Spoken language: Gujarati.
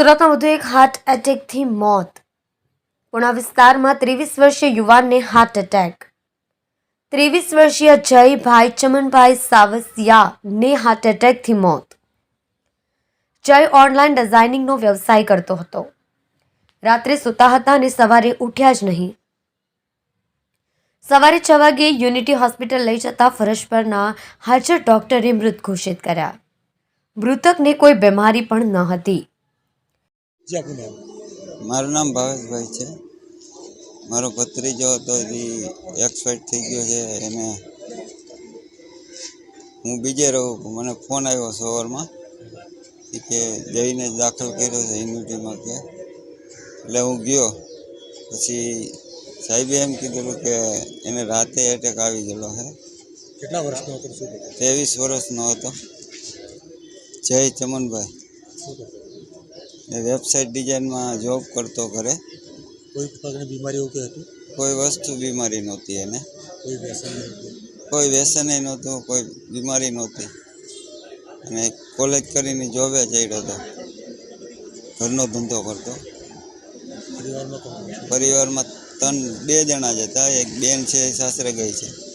સુરતમાં વધુ એક હાર્ટ એટેકથી મોત. પુણા વિસ્તારમાં ત્રેવીસ વર્ષીય યુવાનને હાર્ટ એટેક ત્રેવીસ વર્ષીય જયભાઈ ચમનભાઈ સાવસિયાને હાર્ટ એટેકથી મોત. જય ઓનલાઈન ડિઝાઇનિંગનો વ્યવસાય કરતો હતો. રાત્રે સૂતા હતા અને સવારે ઉઠ્યા જ નહીં. સવારે છ વાગે યુનિટી હોસ્પિટલ લઈ જતા ફરજ પરના હાજર ડોક્ટરે મૃત ઘોષિત કર્યા. મૃતકને કોઈ બીમારી પણ ન હતી. જી આપનું નામ મારું નામ ભાવેશભાઈ છે. મારો ભત્રીજો હતો એ એક્સપાયર થઈ ગયો છે. એને હું બીજે રહું મને ફોન આવ્યો સવારમાં કે જઈને દાખલ કર્યો છે યુનિટીમાં કે. એટલે હું ગયો. પછી સાહેબે એમ કીધેલું કે એને રાતે એટેક આવી ગયેલો છે. કેટલા વર્ષનો હતો ત્રેવીસ વર્ષનો હતો. જય ચમનભાઈ. વેબસાઇટ ડિઝાઇનમાં જોબ કરતો ઘરે. કોઈ પ્રકારની બીમારી એવું હતી? કોઈ વસ્તુ બીમારી નહોતી એને. કોઈ વ્યસન કોઈ વ્યસન નહોતું કોઈ બીમારી નહોતી. અને કોલેજ કરીને જોબે ચડ્યો હતો ઘરનો ધંધો કરતો. પરિવારમાં ત્રણ બે જણા જ હતા. એક બેન છે સાસરે ગઈ છે.